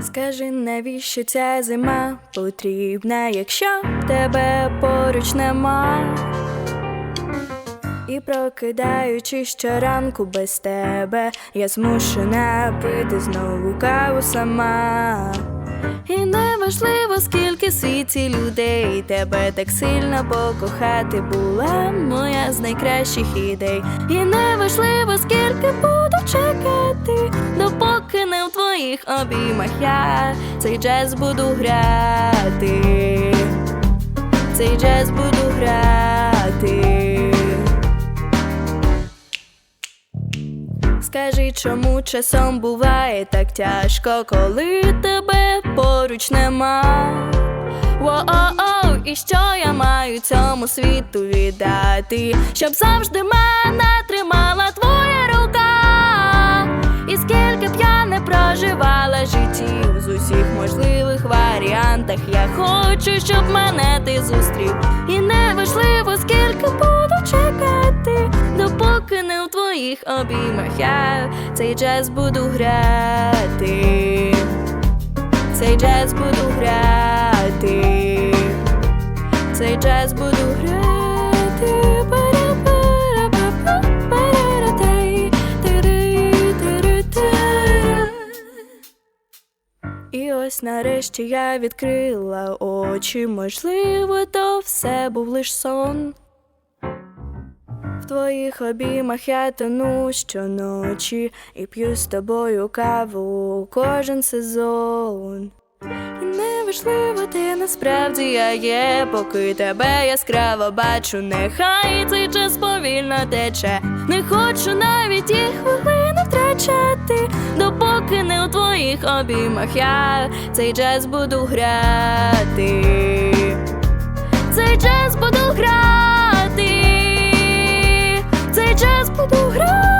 Скажи, навіщо ця зима потрібна, якщо тебе поруч нема? І прокидаючись щоранку без тебе, я змушена пити знову каву сама. І неважливо, скільки світі людей тебе так сильно покохати була моя з найкращих ідей. І неважливо, скільки буду чекати, твоїх обіймах я цей джаз буду грати, цей джаз буду грати. Скажи, чому часом буває так тяжко, коли тебе поруч нема? Воу-оу, і що я маю цьому світу віддати, щоб завжди мене тримала твоя варіантах, я хочу, щоб мене ти зустрів. І неважливо, скільки буду чекати, допоки не в твоїх обіймах я цей джаз буду грати, цей джаз буду грати, цей джаз буду грати. І ось нарешті я відкрила очі, можливо, то все був лиш сон. В твоїх обіймах я тону щоночі і п'ю з тобою каву кожен сезон. І неважливо, ти насправді я є, поки тебе яскраво бачу, нехай цей час повільно тече. Не хочу навіть і хвилини втрачати, допоки не у твоїх обіймах я цей джаз буду грати, цей джаз буду грати, цей джаз буду грати.